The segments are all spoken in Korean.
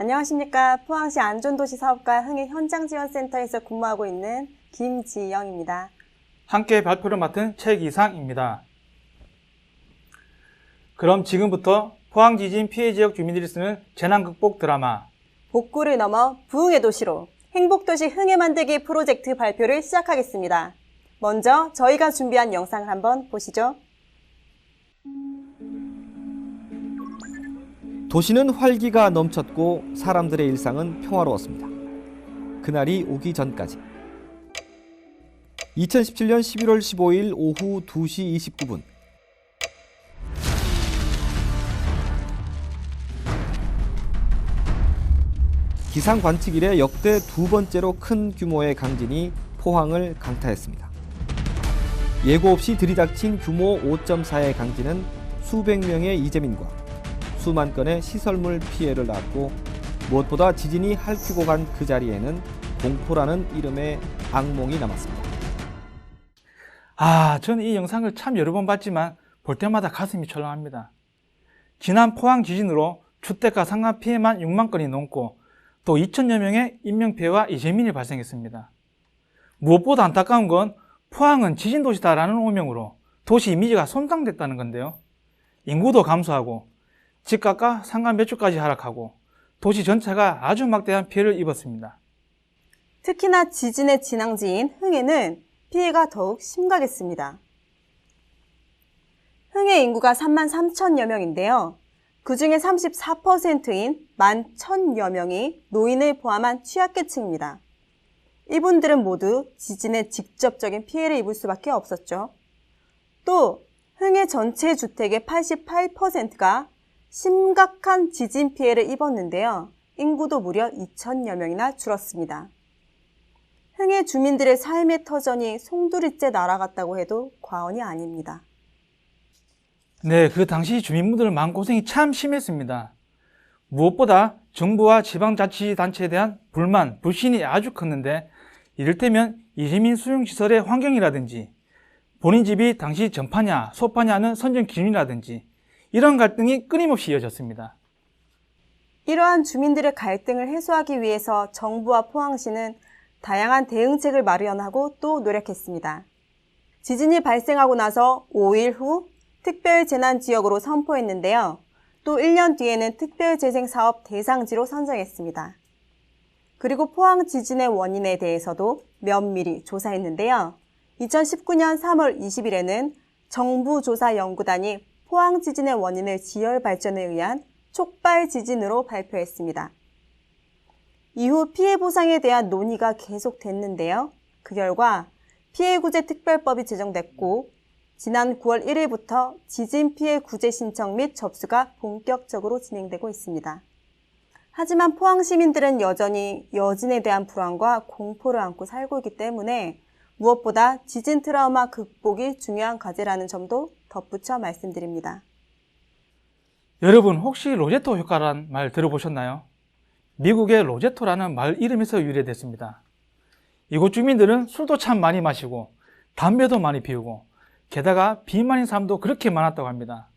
안녕하십니까. 포항시 안전도시 사업과 흥해 현장지원센터에서 근무하고 있는 김지영입니다. 함께 발표를 맡은 최기상입니다. 그럼 지금부터 포항 지진 피해 지역 주민들이 쓰는 재난 극복 드라마 복구를 넘어 부흥의 도시로 행복도시 흥해 만들기 프로젝트 발표를 시작하겠습니다. 먼저 저희가 준비한 영상을 한번 보시죠. 도시는 활기가 넘쳤고 사람들의 일상은 평화로웠습니다. 그날이 오기 전까지. 2017년 11월 15일 오후 2시 29분. 기상 관측 이래 역대 두 번째로 큰 규모의 강진이 포항을 강타했습니다. 예고 없이 들이닥친 규모 5.4의 강진은 수백 명의 이재민과 수만 건의 시설물 피해를 낳았고 무엇보다 지진이 핥히고 간 그 자리에는 공포라는 이름의 악몽이 남았습니다. 아, 저는 이 영상을 참 여러 번 봤지만 볼 때마다 가슴이 철렁합니다. 지난 포항 지진으로 주택과 상가 피해만 6만 건이 넘고 또 2천여 명의 인명피해와 이재민이 발생했습니다. 무엇보다 안타까운 건 포항은 지진도시다라는 오명으로 도시 이미지가 손상됐다는 건데요. 인구도 감소하고 집값과 상가 매출까지 하락하고 도시 전체가 아주 막대한 피해를 입었습니다. 특히나 지진의 진앙지인 흥해는 피해가 더욱 심각했습니다. 흥해 인구가 3만 3천여 명인데요. 그 중에 34%인 1만 1천여 명이 노인을 포함한 취약계층입니다. 이분들은 모두 지진의 직접적인 피해를 입을 수밖에 없었죠. 또 흥해 전체 주택의 88%가 심각한 지진 피해를 입었는데요. 인구도 무려 2천여 명이나 줄었습니다. 흥해 주민들의 삶의 터전이 송두리째 날아갔다고 해도 과언이 아닙니다. 네, 그 당시 주민분들 마음고생이 참 심했습니다. 무엇보다 정부와 지방자치단체에 대한 불만, 불신이 아주 컸는데 이를테면 이재민 수용시설의 환경이라든지 본인 집이 당시 전파냐, 소파냐는 선정 기준이라든지 이런 갈등이 끊임없이 이어졌습니다. 이러한 주민들의 갈등을 해소하기 위해서 정부와 포항시는 다양한 대응책을 마련하고 또 노력했습니다. 지진이 발생하고 나서 5일 후 특별 재난 지역으로 선포했는데요. 또 1년 뒤에는 특별 재생 사업 대상지로 선정했습니다. 그리고 포항 지진의 원인에 대해서도 면밀히 조사했는데요. 2019년 3월 20일에는 정부조사연구단이 포항 지진의 원인을 지열 발전에 의한 촉발 지진으로 발표했습니다. 이후 피해 보상에 대한 논의가 계속됐는데요. 그 결과 피해 구제 특별법이 제정됐고 지난 9월 1일부터 지진 피해 구제 신청 및 접수가 본격적으로 진행되고 있습니다. 하지만 포항 시민들은 여전히 여진에 대한 불안과 공포를 안고 살고 있기 때문에 무엇보다 지진 트라우마 극복이 중요한 과제라는 점도 덧붙여 말씀드립니다. 여러분 혹시 로제토 효과란 말 들어보셨나요? 미국의 로제토라는 말 이름에서 유래됐습니다. 이곳 주민들은 술도 참 많이 마시고 담배도 많이 피우고 게다가 비만인 사람도 그렇게 많았다고 합니다.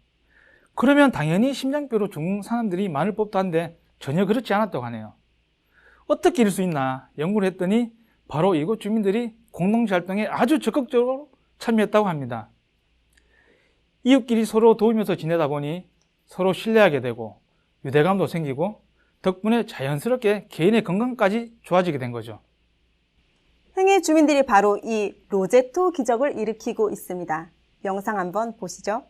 그러면 당연히 심장병으로 죽는 사람들이 많을 법도 한데 전혀 그렇지 않았다고 하네요. 어떻게 이럴 수 있나 연구를 했더니 바로 이곳 주민들이 공동체 활동에 아주 적극적으로 참여했다고 합니다. 이웃끼리 서로 도우면서 지내다 보니 서로 신뢰하게 되고 유대감도 생기고 덕분에 자연스럽게 개인의 건강까지 좋아지게 된 거죠. 흥해 주민들이 바로 이 로제토 기적을 일으키고 있습니다. 영상 한번 보시죠.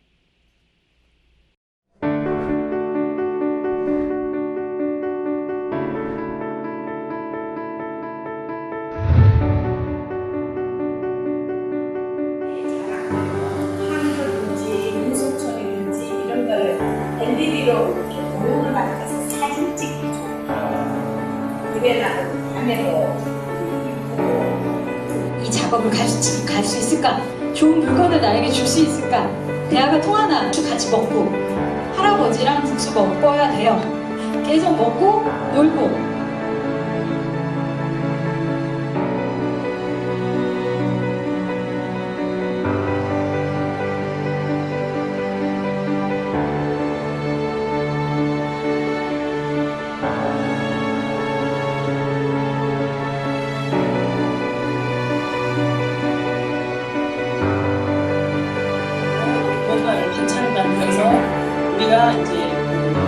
이 작업을 갈수 있을까? 좋은 물건을 나에게 줄 수 있을까? 대화가 통하나? 같이 먹고 할아버지랑 국수 먹어야 돼요. 계속 먹고 놀고 우리가 이제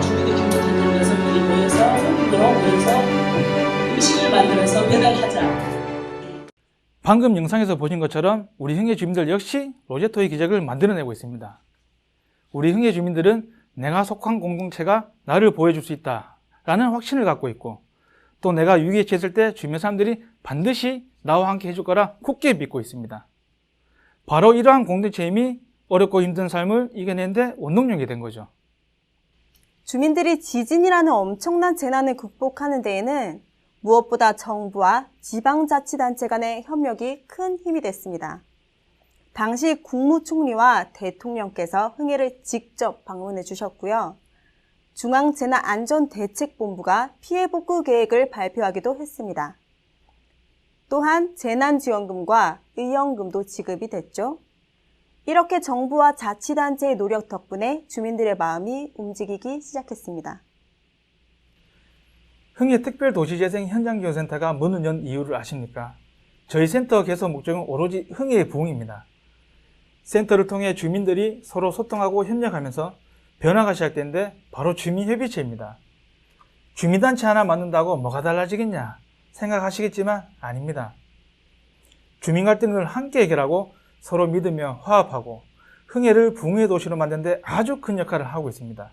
주부들 중부들들 여성들이 모여서 성기로 모여서 음식을 만들어서 배달하자. 방금 영상에서 보신 것처럼 우리 흥해 주민들 역시 로제토의 기적을 만들어내고 있습니다. 우리 흥해 주민들은 내가 속한 공동체가 나를 보호해줄 수 있다 라는 확신을 갖고 있고 또 내가 위기에 처했을 때 주변 사람들이 반드시 나와 함께 해줄 거라 굳게 믿고 있습니다. 바로 이러한 공동체임이 어렵고 힘든 삶을 이겨내는데 원동력이 된 거죠. 주민들이 지진이라는 엄청난 재난을 극복하는 데에는 무엇보다 정부와 지방자치단체 간의 협력이 큰 힘이 됐습니다. 당시 국무총리와 대통령께서 흥해를 직접 방문해 주셨고요. 중앙재난안전대책본부가 피해복구 계획을 발표하기도 했습니다. 또한 재난지원금과 의연금도 지급이 됐죠. 이렇게 정부와 자치단체의 노력 덕분에 주민들의 마음이 움직이기 시작했습니다. 흥해 특별도시재생 현장지원센터가 문을 연 이유를 아십니까? 저희 센터 개설 목적은 오로지 흥해의 부흥입니다. 센터를 통해 주민들이 서로 소통하고 협력하면서 변화가 시작되는데 바로 주민협의체입니다. 주민단체 하나 만든다고 뭐가 달라지겠냐 생각하시겠지만 아닙니다. 주민 갈등을 함께 해결하고 서로 믿으며 화합하고 흥해를 부흥의 도시로 만드는데 아주 큰 역할을 하고 있습니다.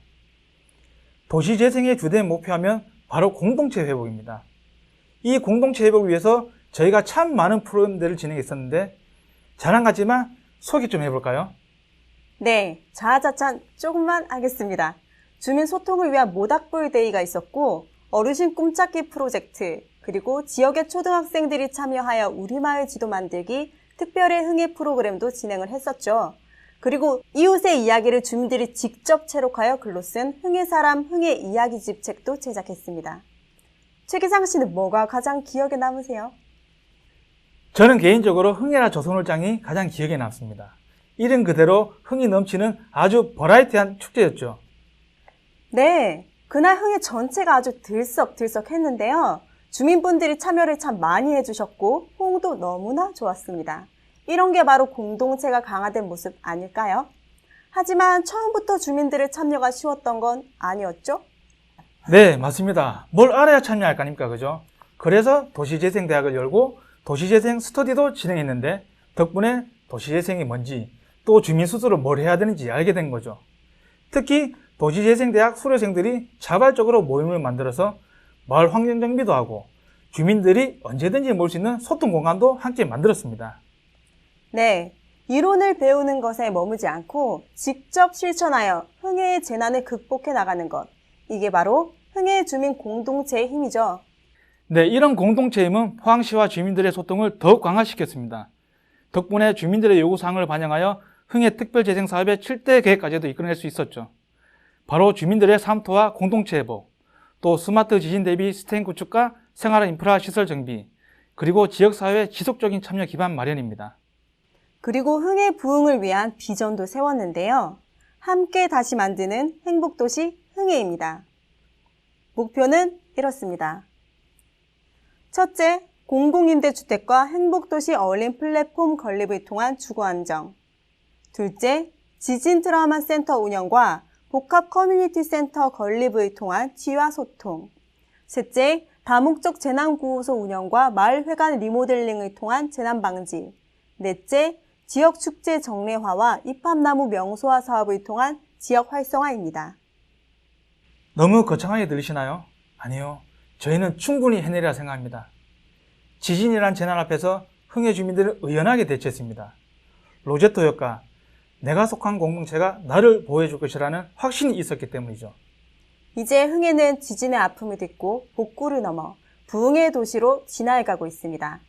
도시 재생의 주된 목표하면 바로 공동체 회복입니다. 이 공동체 회복을 위해서 저희가 참 많은 프로그램들을 진행했었는데 자랑 같지만 소개 좀 해볼까요? 네, 자아자찬 조금만 하겠습니다. 주민 소통을 위한 모닥불 데이가 있었고 어르신 꿈찾기 프로젝트 그리고 지역의 초등학생들이 참여하여 우리 마을 지도 만들기 특별의 흥해 프로그램도 진행을 했었죠. 그리고 이웃의 이야기를 주민들이 직접 채록하여 글로 쓴 흥해 사람 흥해 이야기집 책도 제작했습니다. 최기상 씨는 뭐가 가장 기억에 남으세요? 저는 개인적으로 흥해라 조선홀장이 가장 기억에 남습니다. 이름 그대로 흥이 넘치는 아주 버라이티한 축제였죠. 네, 그날 흥해 전체가 아주 들썩들썩 했는데요. 주민분들이 참여를 참 많이 해주셨고 호응도 너무나 좋았습니다. 이런 게 바로 공동체가 강화된 모습 아닐까요? 하지만 처음부터 주민들의 참여가 쉬웠던 건 아니었죠? 네, 맞습니다. 뭘 알아야 참여할 거 아닙니까, 그죠? 그래서 도시재생대학을 열고 도시재생 스터디도 진행했는데 덕분에 도시재생이 뭔지 또 주민 스스로 뭘 해야 되는지 알게 된 거죠. 특히 도시재생대학 수료생들이 자발적으로 모임을 만들어서 마을 환경 정비도 하고 주민들이 언제든지 모일 수 있는 소통 공간도 함께 만들었습니다. 네, 이론을 배우는 것에 머무지 않고 직접 실천하여 흥해의 재난을 극복해 나가는 것. 이게 바로 흥해 주민 공동체의 힘이죠. 네, 이런 공동체 힘은 포항시와 주민들의 소통을 더욱 강화시켰습니다. 덕분에 주민들의 요구사항을 반영하여 흥해 특별재생 사업의 7대 계획까지도 이끌어낼 수 있었죠. 바로 주민들의 삶토와 공동체 회복, 또 스마트 지진 대비 스테인 구축과 생활 인프라 시설 정비, 그리고 지역사회 지속적인 참여 기반 마련입니다. 그리고 흥해 부흥을 위한 비전도 세웠는데요. 함께 다시 만드는 행복도시 흥해입니다. 목표는 이렇습니다. 첫째, 공공임대주택과 행복도시 어울림 플랫폼 건립을 통한 주거 안정. 둘째, 지진 트라우마 센터 운영과 복합 커뮤니티 센터 건립을 통한 치유와 소통. 셋째, 다목적 재난구호소 운영과 마을회관 리모델링을 통한 재난 방지. 넷째, 지역 축제 정례화와 입합나무 명소화 사업을 통한 지역 활성화입니다. 너무 거창하게 들리시나요? 아니요. 저희는 충분히 해내리라 생각합니다. 지진이란 재난 앞에서 흥해 주민들은 의연하게 대처했습니다. 로제토 효과, 내가 속한 공동체가 나를 보호해줄 것이라는 확신이 있었기 때문이죠. 이제 흥해는 지진의 아픔을 딛고 복구를 넘어 부흥의 도시로 진화해가고 있습니다.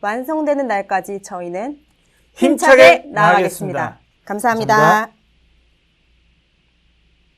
완성되는 날까지 저희는 힘차게 힘차게 나아가겠습니다. 나아가겠습니다. 감사합니다. 감사합니다.